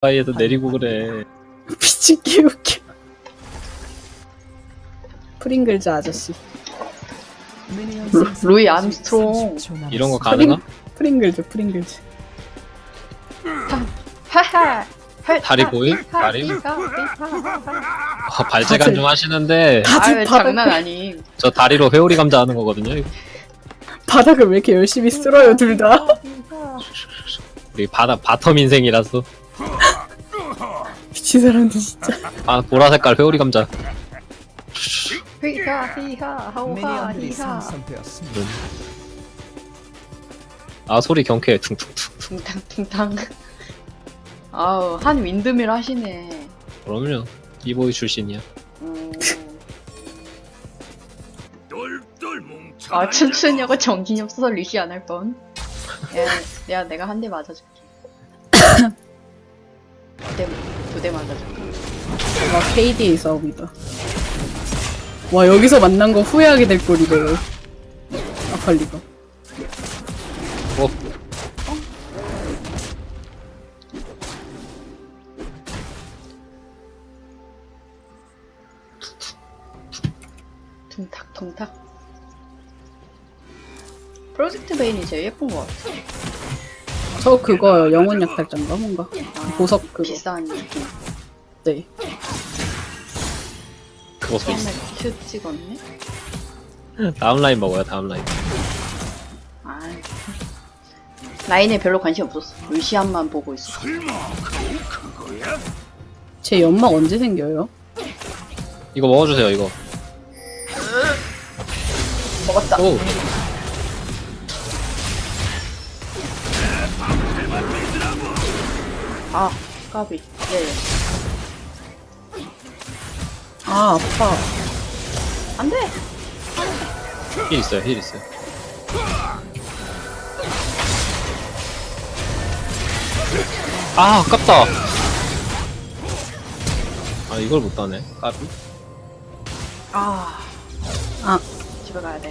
바이에도 내리고 그래. 미치게 웃겨. 프링글즈 아저씨. 루이 암스트롱. 이런 거 가능하? 프링글즈, 프링글즈. 하하. 다리 보임? 다리? 아, 발재간 좀 하시는데 아유 장난 아님. 저 다리로 회오리 감자 하는 거거든요. 이거. 바닥을 왜 이렇게 열심히 쓸어요, 둘 다? 우리 바다 바텀 인생이라서 미친 사람들 진짜. 아 보라 색깔 회오리 감자. 히하 히하 하오하 미니언들이 히하. 아 소리 경쾌해 퉁퉁퉁. 퉁탕 퉁탕. 아우 한 윈드밀 하시네. 그럼요. 이보이 출신이야. 음. 똘똘 뭉쳐. 아 춘춘이하고 정신이 없어서 리시 안 할 뻔. 야, 내가 내가 한 대 맞아줄게. 두대 두대 맞아줄게. 와, KDA 싸움이다. 와, 여기서 만난 거 후회하게 될 꼴이래. 아칼리가. 어 퉁탁 퉁탁. 프로젝트 베인이 제일 예쁜 것 같아. 저 그거요. 영혼 약탈자인가 뭔가. 보석 그거. 비싼 느낌. 네. 그거 소 처음에 있어. 큐 찍었네. 다음 라인 먹어요. 다음 라인. 아 라인에 별로 관심 없었어. 루시안만 보고 있어. 설마 그거 그거야? 제 연막 언제 생겨요? 이거 먹어주세요. 이거. 먹었다. 오. 아 까비. 예. 예. 아, 아파. 안 돼. 힐 있어요. 힐 있어요. 아 아깝다. 아 이걸 못 따네. 까비. 아 아, 집에 가야 돼.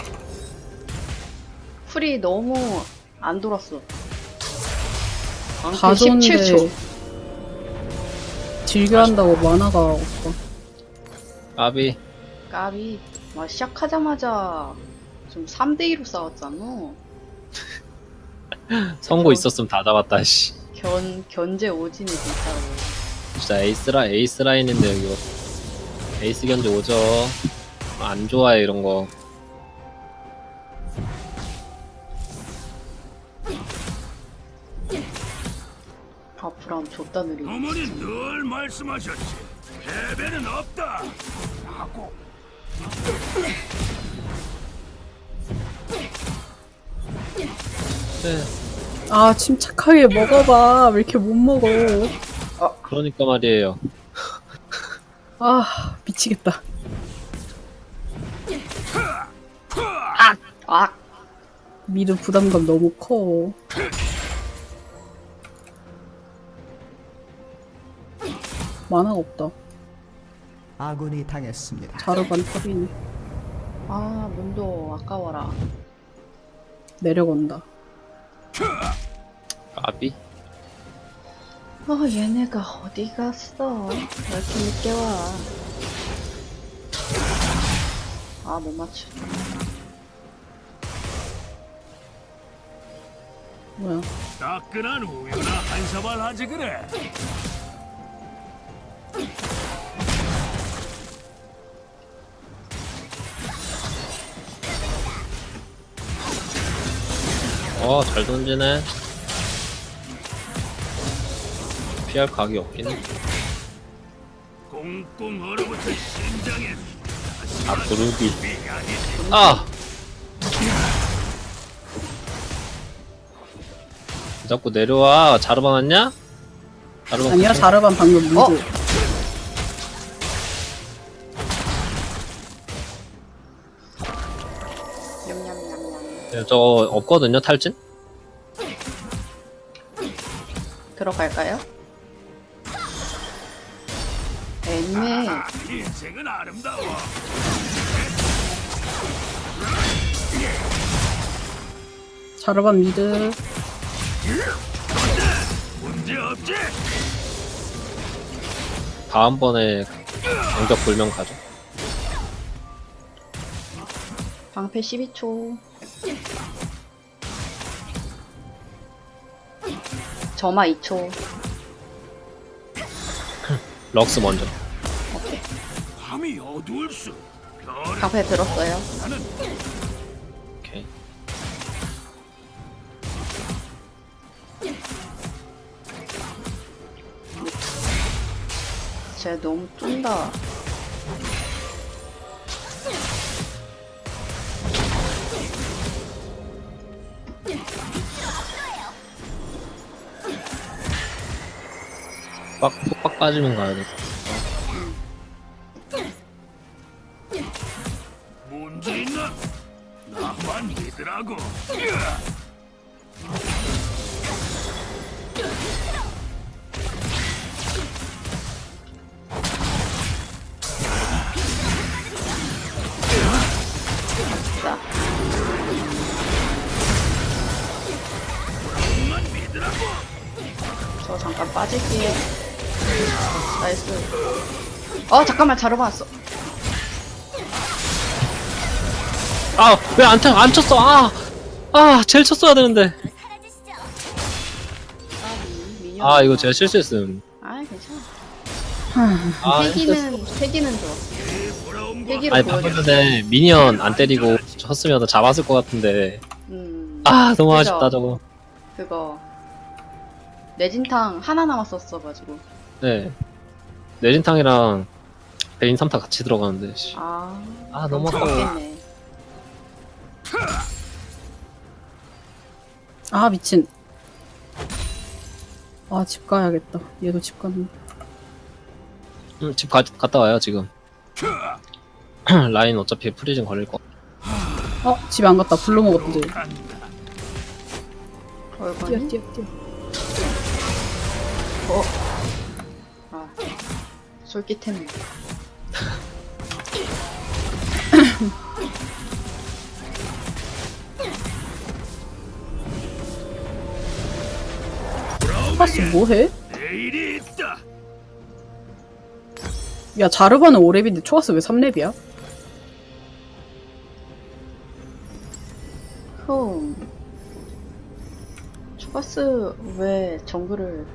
풀이 너무 안 돌았어. 다 좋은데. 17초. 즐겨 한다고 만화가 없어. 까비. 까비. 와 시작하자마자 좀 3대2로 싸웠잖아. 선고 있었으면 다 잡았다. 씨. 견 견제 오지네 진짜로. 진짜 에이스라 에이스 라인인데 이거 에이스 견제 오죠. 안 좋아해 이런 거. 바프람 줬다 느리. 어머니 늘 말씀하셨지. 패배는 없다. 하고 네. 아, 침착하게 먹어봐. 왜 이렇게 못 먹어. 그러니까 말이에요. 아, 미치겠다. 아 미드 부담감 너무 커. 만화가 없다. 아군이 당했습니다. 자르반 탑이네. 아, 문도 아까워라. 내려간다. 까비. 아, 얘네가 어디 갔어? 왜 이렇게 늦게 와? 아, 못 맞추. 뭐야. 따끈한 우유나 한 사발 하지 그래. 어, 잘 던지네. 피할 각이 없긴 해. 꽁꽁 얼어붙은 심장에 아, 부르기. 아! 자꾸 내려와. 자르반 왔냐? 자르반 아니야, 자르반 방금 미드. 저 없거든요, 탈진? 들어갈까요? 애매. 인생은 아름다워. 자르반 미드. 문제 없지? 다음번에 공격 불면 가죠. 방패 12초. 점화 2초. 럭스 먼저. 오케이. 밤이 어두울 수. 별의 방패 들었어요. 나는 오케이. 쟤 너무 쫀다. 빡, 푹빡 빠지면 가야 돼. 문제 있나? 나만 믿으라고. 저 잠깐 빠질게요. 나이스. 어, 잠깐만, 자르고 왔어. 아, 왜 안, 쳐- 안 쳤어? 아! 아, 제일 쳤어야 되는데. 아, 이거 제가 실수했음. 아, 괜찮아. 아, 세기는, 세기는 좋아. 세기로 아니, 보여줘. 전에 미니언 안 때리고 쳤으면 잡았을 것 같은데. 음. 아, 너무 그죠? 아쉽다, 저거. 그거. 내진탕 하나 남았었어가지고. 네. 내진탕이랑 베인 3타 같이 들어가는데. 씨. 아. 아, 너무 아까워. 아 미친. 아 집 가야겠다. 얘도 집 갔네. 음, 집 가, 갔다 와요, 지금. 라인 어차피 프리즌 걸릴 거. 어 집에 안 갔다. 불러 먹었지. 뛰어? 뛰어 뛰어. 아. 솔깃했네. 파스 뭐해? 내일이 있다. 야 자르바는 5렙인데 초가스 왜 3렙이야? 흠. 추가스 왜 정글을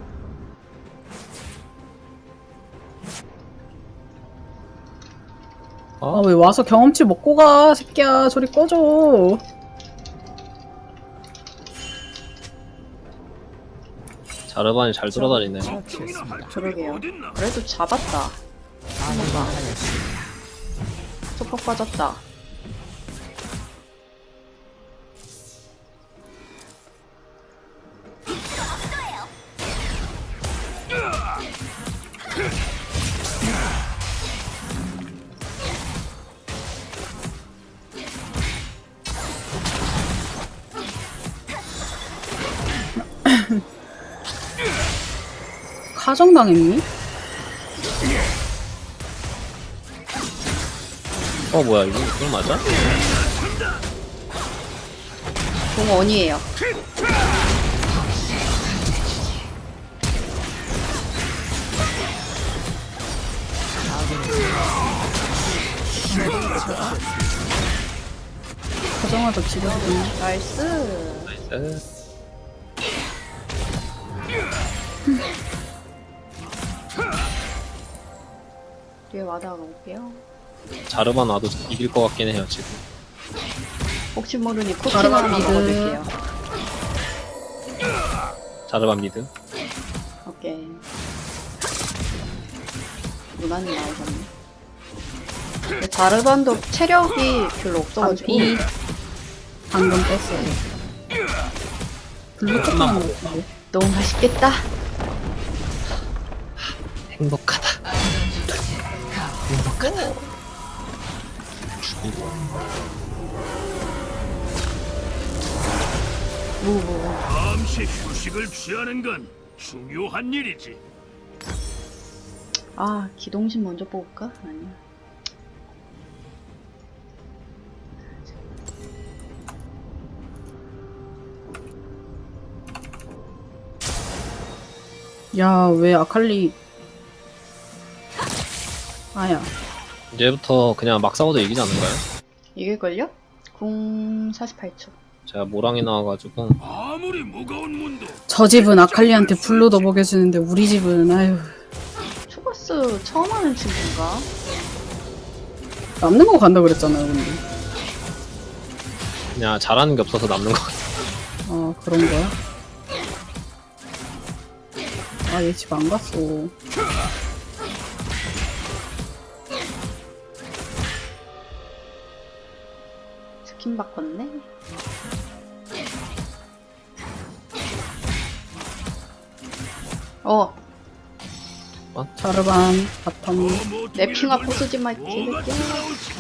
아 왜 와서 경험치 먹고 가 새끼야 저리 꺼져. 자르반이 잘 돌아다니네. 걱정이나 할 그러게요. 그래도 잡았다. 아군이 당했습니다. 소폭 빠졌다. 가정당했니? 어, 뭐야, 이거, 이거 맞아? 공원이에요. 집에 갔네. 나이스. 나이스. 뒤에 와다가 올게요. 자르반 와도 이길 것 같긴 해요, 지금. 혹시 모르니 바로 하나 미드. 먹어둘게요. 자르반 미드. 오케이. 무난히 나오셨네. 근데 자르반도 체력이 별로 없어가지고. 이 방금 뺐어요. 블루 조금만 넣었고. 너무 맛있겠다. 행복하 다. 행복하다. 무무. 잠시 휴식을 취하는 건 중요한 일이지. 아, 기동신 먼저 뽑을까? 아니야. 야 왜 아칼리 아야. 이제부터 그냥 막 싸워도 이기지 않을까요? 이길걸요? 궁 48초. 제가 모랑이 나와가지고 아무리 무거운 문도 저 집은 아칼리한테 불로도 먹여주는데 우리 집은 아유 초가스 처음 하는 친구인가? 남는 거 간다 그랬잖아요 근데. 그냥 잘하는 게 없어서 남는 것 같아요. 아 그런 거야? 아 얘 집 안 갔어. 스킨 바꿨네? 어, 자르반 바텀. 내 핑아 부수지 마, 개새끼야. 돌아올지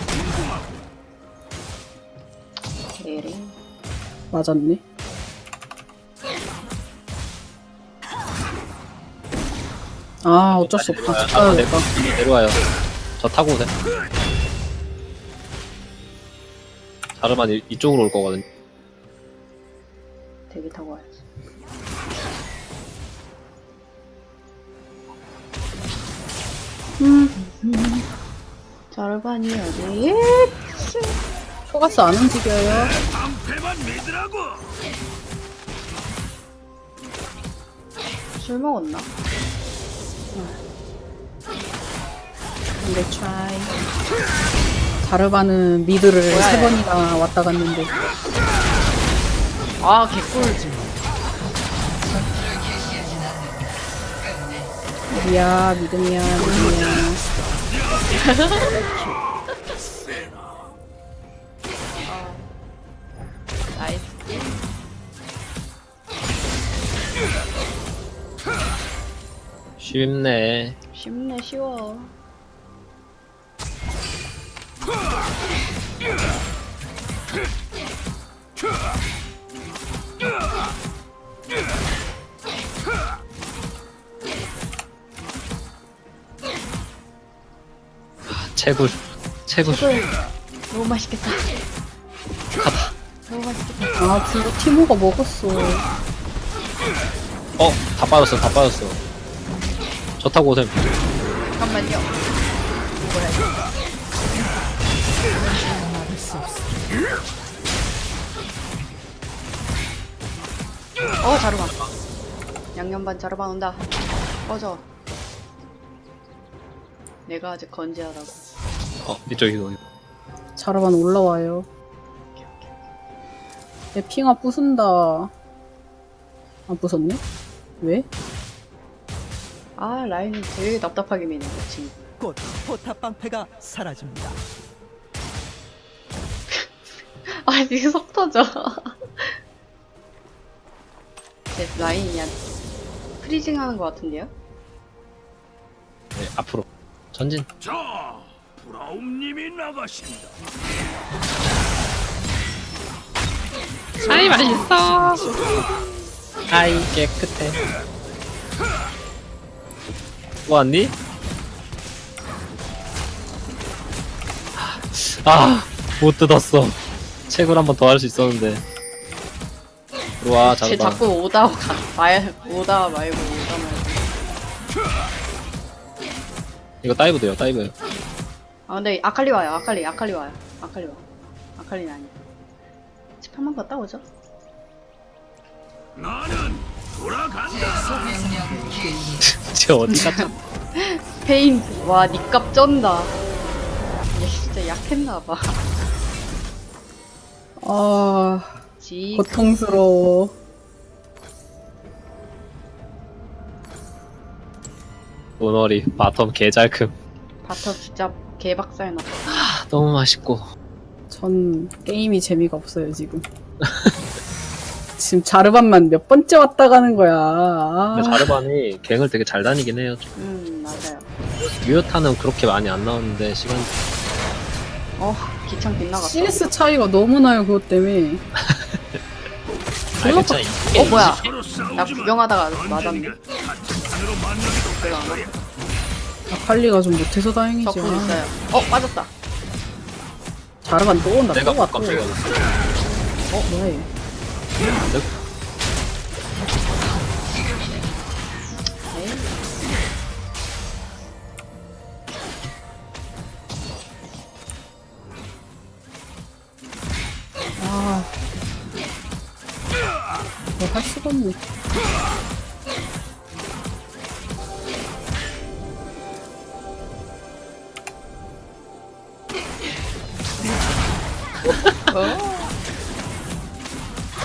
에레. 맞았네. 아 어쩔 수 없다. 아, 아, 네. 내려와요. 저 타고 오세요. 자르만 이- 이쪽으로 올 거거든요. 대기 타고 와야지. 음. 자르반이 어디? 초가스 안 움직여요. 술 먹었나? 근데 try. 자르반은 미드를 뭐야, 세 얘. 번이나 왔다 갔는데 아, 개꿀. 미야 믿음이야 믿음이야. 나이스. 쉽네. 쉽네, 쉬워. 채굴. 채굴. 술. 너무 맛있겠다. 너무 맛있겠다. 아 블루 티모가 먹었어. 어, 다 빠졌어, 다 빠졌어. 저 타고 오세요. 잠깐만요. 뭐야, 이거. 막 어. 어, 자르반. 양념반 자르반 온다. 꺼져. 내가 아직 건재하다고. 어, 이쪽이도. 자르반 올라와요. 내 핑아 부순다. 안 부쉈네? 왜? 아, 라인이 되게 답답하게 미네, 지금. 곧 포탑 방패가 사라집니다. 아, 이게 속 터져. 네, 라인이 그냥 프리징 하는 것 같은데요? 네, 앞으로. 전진. 자 브라움님이 나가신다 아이, 맛있어. 아이, 깨끗해. 뭐 왔니? 아, 못 뜯었어. 책을 한 번 더 할 수 있었는데. 들어와, 쟤 자르반. 자꾸 오다 가, 말, 오다 말고 오다 말고. 이거 다이브 돼요, 다이브. 아, 근데 아칼리 와요, 아칼리, 아칼리 와요. 아칼리 와. 아칼리는 아니야. 집한번 갔다 오죠? 나는 돌아간다 쟤 어디 갔죠? 페인트. 와, 니값 쩐다. 얘 진짜 약했나봐. 아 지, 고통스러워. 노너리, 바텀 개잘큼. 바터 진짜 개박살 났다. 아, 너무 맛있고. 전 게임이 재미가 없어요 지금. 지금 자르반만 몇 번째 왔다 가는 거야. 아, 근데 자르반이 갱을 되게 잘 다니긴 해요. 음, 맞아요. 뮤타는 그렇게 많이 안 나오는데, 시간. 어, 기창 빗나갔어. CS 차이가 너무 나요 그것 때문에. 아, 괜찮아. 이게 어, 뭐야. 나 구경하다가 맞았네. 별로 안할 거야. 아칼리가 좀 못해서 다행이지. 적군 아, 있어요. 어, 빠졌다. 자르반 또 온다. 내가 또. 깜짝이야. 어 뭐야 얘. 할 수가 없네.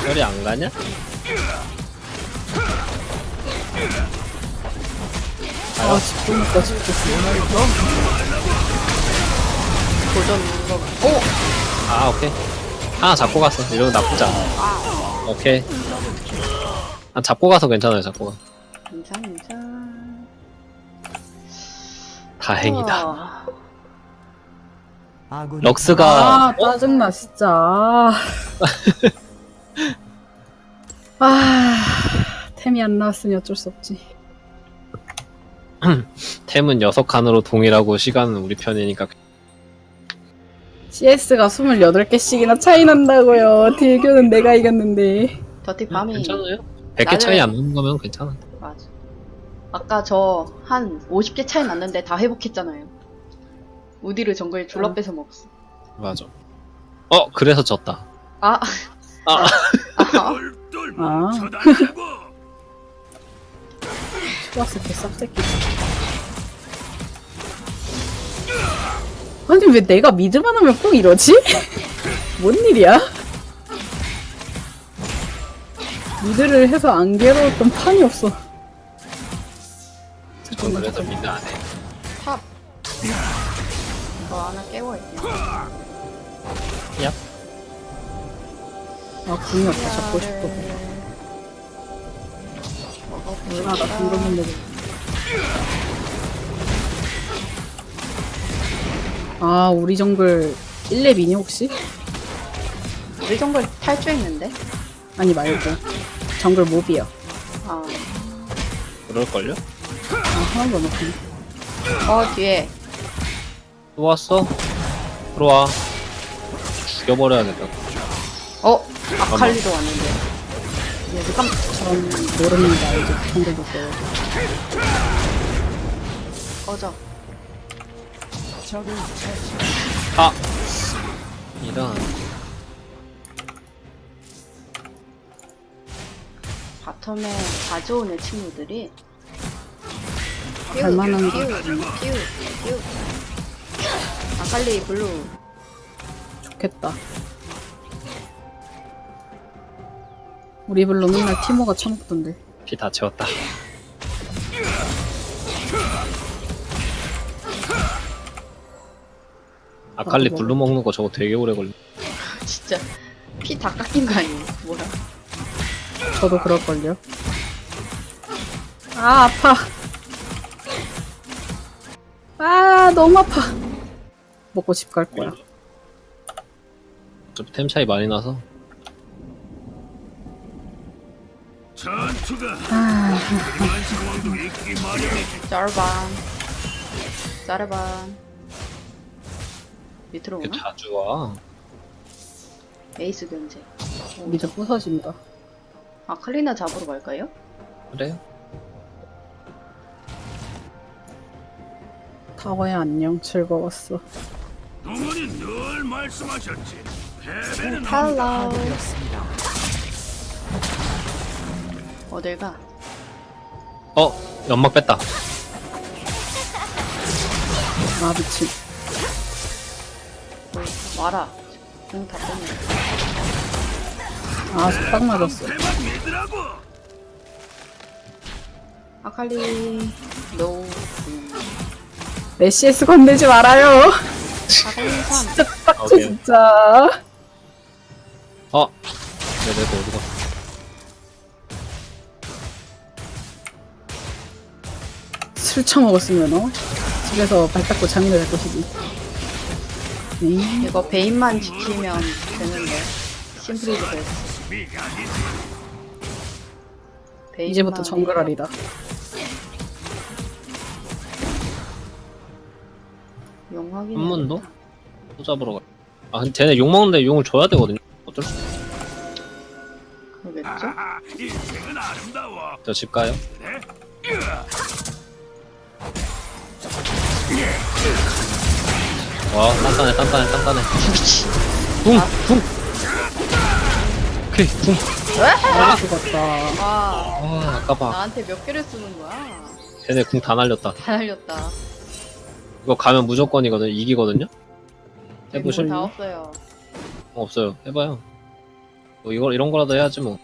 별이 안 가냐? 아, 집중했다, 집중. 도전 거. 오! 아 오케이 하나 잡고 갔어 이러면 나쁘지 않아 오케이 아 잡고 가서 괜찮아요 잡고 가 괜찮, 괜찮. 다행이다 우와. 아군 럭스가 아, 짜증나, 진짜. 아, 템이 안 나왔으니 어쩔 수 없지. 템은 6칸으로 동일하고 시간은 우리 편이니까 CS가 28개씩이나 차이 난다고요. 딜교는 내가 이겼는데. 더티 밤이. 괜찮아요 100개 차이 나는- 안 나는 거면 괜찮아 맞아. 아까 저 한 50개 차이 났는데 다 회복했잖아요. 우디를 정글 졸라 뺏어 먹었어. 맞아 어 그래서 졌다 아, 아 아, 똘똘 아. 뭉쳐다니고 초록색 개 쌉새끼. 아니, 왜 내가 미드만 하면 꼭 이러지? 뭔 일이야? 미드를 해서 안 괴로웠던 판이 없어. 전 그래서 미드 안 해 탑. 저 하나 깨워 있냐. 얍 아, 궁이 없다. 잡고 싶어. 몰라, 나 궁금한 데 아, 우리 정글 1렙 이니, 혹시? 우리 정글 탈주했는데? 아니, 말고. 정글 몹이야. 아, 그럴걸요? 아, 하나도 안 먹히네. 어, 뒤에. 또 왔어? 들어와 죽여버려야겠다 어, 아칼리도 왔는데. 얘도 깜, 전 모릅니다. 이제 정글 못 써요. 꺼져. 아 이런 바텀에 가져오는 친구들이. 갈만한 퓨, 퓨. 아칼리 블루. 좋겠다. 우리 블루 맨날 티모가 처먹던데. 피 다 채웠다 아칼리 블루 먹는 거 저거 되게 오래 걸려 진짜. 피 다 깎인 거 아니에요? 뭐야. 저도 그럴걸요. 아, 아파. 아, 너무 아파. 먹고 집 갈 거야. 어차피 템 차이 많이 나서 전투가 아, 마련이지. 짜르반. 밑으로 그 오나? 자주 와 에이스 견제. 미드 부서진다. 아칼리나 잡으러 갈까요? 그래요? 타워의 안녕, 즐거웠어. 동원이 늘 말씀하셨지 패배는. 파괴되었습니다. 어딜 가? 어 연막 뺐다 아, 미친. 뭐, 와라. 공다 뺐네. 아, 딱 맞았어. 아칼리, 음. 메시에스 건들지 말아요. 3. 진짜 빡쳐, 오케이. 진짜. 어 내내 어디 갔어 술 처먹었으면, 어? 집에서 발 닦고 장인을 할 것이지. 네. 이거 베인만 지키면 되는데. 심플리즈 베스 이제부터 정글알이다. 용 확인. 한 번도? 또 잡으러 가. 아, 근데 쟤네 욕 먹는데 용을 줘야 되거든요. 어쩔 수 없어. 그러겠죠? 하하 인생은 아름다워 저집 가요. 그래? 와, 단단해, 단단해, 단단해. 붕, 붕. 오케이 궁. 아 죽었다 와, 아 아까봐. 나한테 몇 개를 쓰는 거야? 걔네 궁 다 날렸다. 다 날렸다. 이거 가면 무조건이거든. 이기거든요. 네, 해보실? 다 없어요. 어, 없어요. 해봐요. 뭐 이거 이런 거라도 해야지 뭐.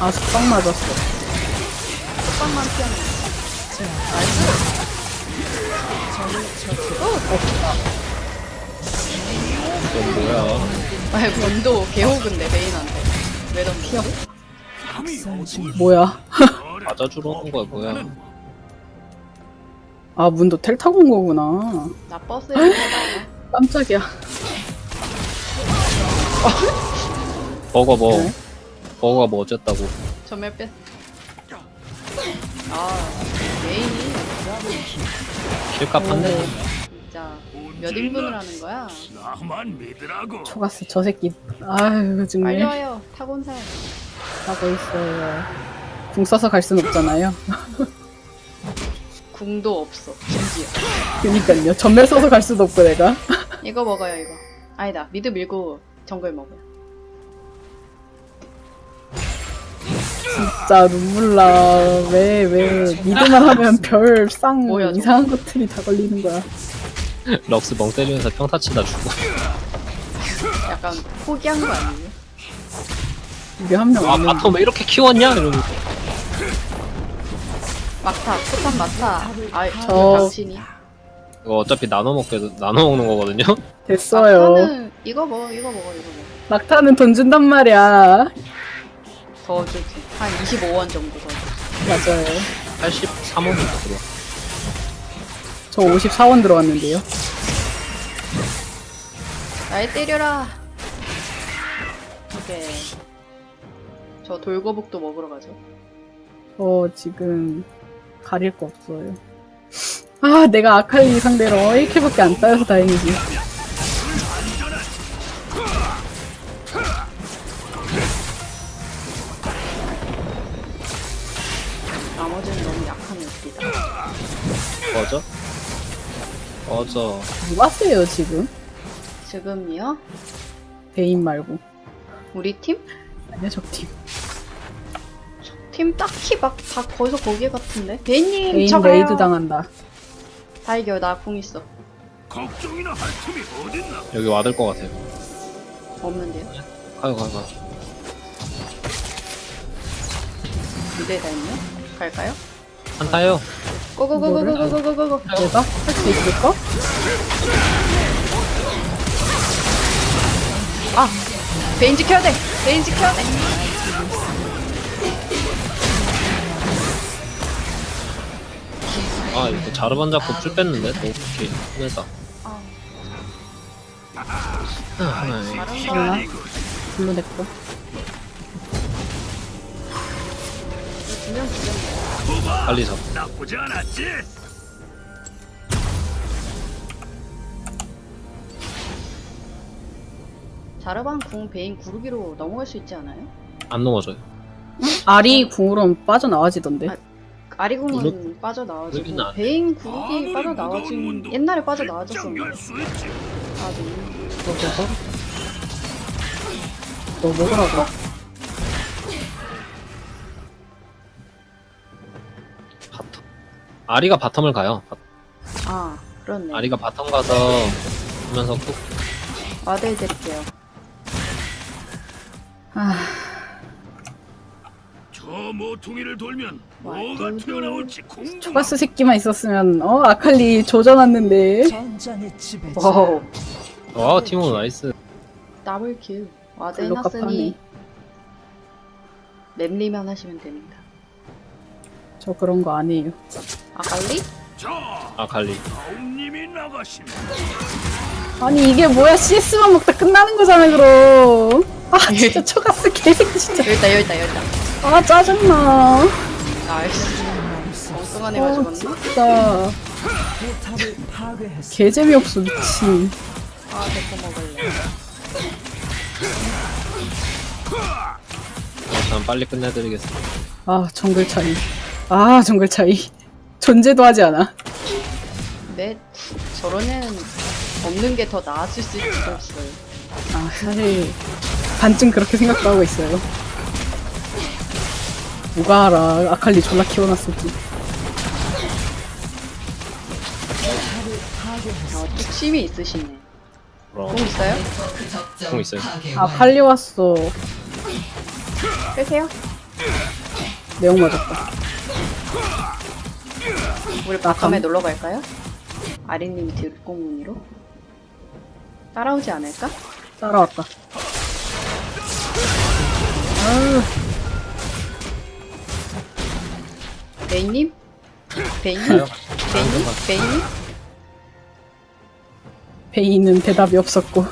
아 속박 맞았어 속박만 피하면 이 건 뭐야? 아니, 원도 개호근데, 메인한테. 왜 덤비지? 뭐야 맞아주러 오는 거야 뭐야? 아 문도 텔 타고 온 거구나 나 버스에 타고 깜짝이야 버거 뭐? 네? 버거가 뭐 어쨌다고? 전멸 뺐. 아, 메인이 킬값 한 대. 몇 인분을 하는 거야? 나만 믿으라고. 초가스 저 새끼 아유 빨리 정말 와요. 사람. 하고 있어요 궁 써서 갈 순 없잖아요 궁도 없어. 심지어. 그니까요 전멸 써서 갈 수도 없고 내가 이거 먹어요, 이거. 아니다. 미드 밀고 정글 먹어요. 진짜 눈물 나왜 왜 미드만 하면 별 쌍 뭐야, 저거? 이상한 것들이 다 걸리는 거야 럭스 멍 때리면서 평타 치다 죽고. 약간 포기한 거 아니에요? 우리 한명 아 없는 바텀 왜 이렇게 키웠냐? 이러면 막타, 포탄 막타. 아, 저- 당신이. 이거 어차피 나눠 먹게 나눠 먹는 거거든요. 됐어요 막타는 이거 먹어, 이거 먹어, 이거 먹어. 막타는 돈 준단 말이야 더 주지. 한 25원 정도 더 주지. 맞아요 83원 들어. 저 54원 들어왔는데요 날 때려라. 오케이. 저 돌거북도 먹으러 가죠. 저 지금 가릴 거 없어요 아 내가 아칼리 상대로 1킬밖에 안 따여서 다행이지 나머지는 너무 약한 애들이다. 꺼져? 누가 세요 지금? 지금이요? 대인 말고 우리 팀? 아니야 적팀 팀 딱히 막 다 거기서 거기에 같은데? 대님 대인 저 가요. 레이드 당한다 다 이겨 나궁 있어. 걱정이나 할 틈이 어딨나? 여기 와들 것 같아요. 없는데요? 가요 가요 가요. 무대에 다 있네? 갈까요? 한타요. 고고고고고고고고고 내가 할 수 있을까? 아! 베인 지켜야 돼! 베인 지켜야 돼! 아 이거 자르반 잡고 풀 뺐는데 너무 오케이 흔해다. 아, 아, 다른 몰라 거 불러 냈고 두명 죽였네. 빨리 잡. 나쁘지 않았지? 자르반 궁 베인 구르기로 넘어갈 수 있지 않아요? 안 넘어져요. 알이 궁으로 빠져나와지던데 아, 아리궁은 구르- 빠져나와지고 구르기는 안 돼. 베인 구르기 문도 옛날에 빠져나와졌었는데. 아, 네. 어쩌서? 너 먹으라고 아리가 바텀을 가요. 바- 아 그렇네. 아리가 바텀 가서 하면서 꾹. 와드 해드릴게요. 아. 저 모퉁이를 돌면 뭐가 완전 튀어나올지 궁금해. 초가스 새끼만 있었으면 어 아칼리 조져놨는데. 전장의 와우. 와 티모 나이스. 더블 킬. 와드 별로 해놨으니 깝하네. 맵리만 하시면 됩니다. 저 그런 거 아니에요 아칼리? 자, 아칼리. 다운님이 나가시네. 아니 이게 뭐야 CS만 먹다 끝나는 거잖아 그럼 아 진짜 초가스 개새끼 진짜 여기 있다 여기 있다 여기 있다 아 짜증나 나이스 엉뚱한 애가 어 죽었나? 진짜 파괴했습니다. 개재미없어 미친 아 데코 먹을래 일단 빨리 끝내드리겠습니다. 아 정글 차이 아 정글 차이 존재도 하지 않아 맷 저런 애는 없는 게 더 나았을 수도 있어요 아 사실 반쯤 그렇게 생각도 하고 있어요. 누가 알아 아칼리 졸라 키워놨을지. 어, 뚝심이 있으시네. 공 있어요? 공 있어요. 아칼리 왔어. 빼세요. 내용 맞았다. 우리 밤에 놀러 갈까요? 아린님이 들공문이로 따라오지 않을까? 따라왔다. 아유 베이님? 베이님? 가요. 베이님? 베이님? 베이는 대답이 없었고.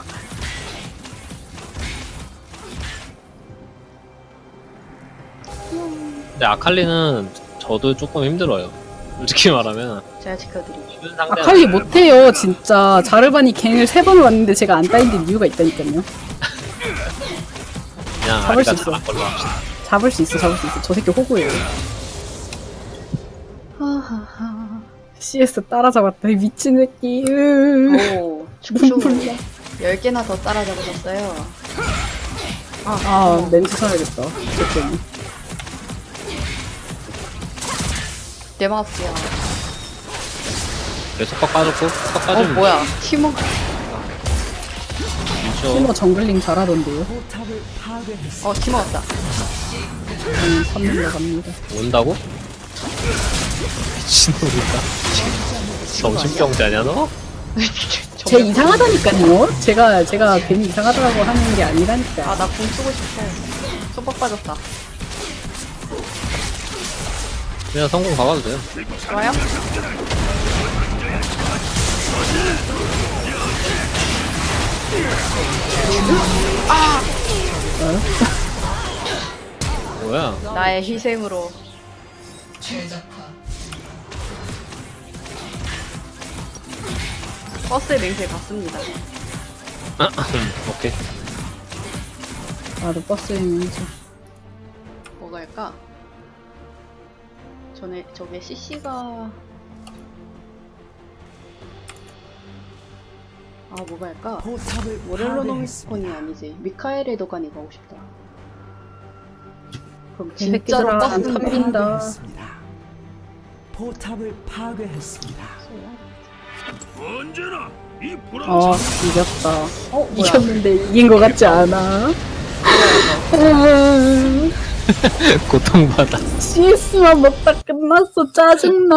근데 아칼리는 저도 조금 힘들어요. 솔직히 말하면 제가 지켜드릴게요. 쉬운 상대 아칼리 못해요 진짜. 자르반이 갱을 세 번을 왔는데 제가 안 따인 데 이유가 있다니까요. 그냥 잡을 아리가 수 있어. 잘한 걸로 합시다. 잡을 수 있어 잡을 수 있어. 저 새끼 호구예요. 하하하. CS 따라잡았다 이 미친 새끼. 으. 오, 축축. 눈물 나. 10개나 더 따라잡으셨어요. 아 렌즈 사야겠다. 어쨌든. 대마스야. 내 속박 빠졌고 속박 어, 빠지면 뭐야. 팀워 유죠. 티머 정글링 잘하던데요. 어, 팀워 왔다. 한 3밀러 갑니다. 온다고? 미친놈이다. 정신병자냐 너? 제 이상하다니까요. 제가 제가 괜히 이상하다고 하는 게 아니라니까. 아, 나공 쓰고 싶어. 속박 빠졌다. 그냥 성공 가봐도 돼요. 좋아요? 뭐야? 나의 희생으로. 버스에 맹세 갔습니다. 오케이. 나도 버스에 렌즈. 뭐가 할까? 전에 저게 CC가 아 뭐가 할까? 포탑을 모렐로 파괴했습니다. 노미스콘이 아니지 미카엘의 도가니 가고 싶다. 그럼 진짜로 탑인다. 파괴했습니다. 포탑을 파괴했습니다. 언제나 이 불안 어 이겼다. 어? 이겼는데 이긴 것 같지 않아? 고통받아. CS만 먹다 끝났어 짜증나.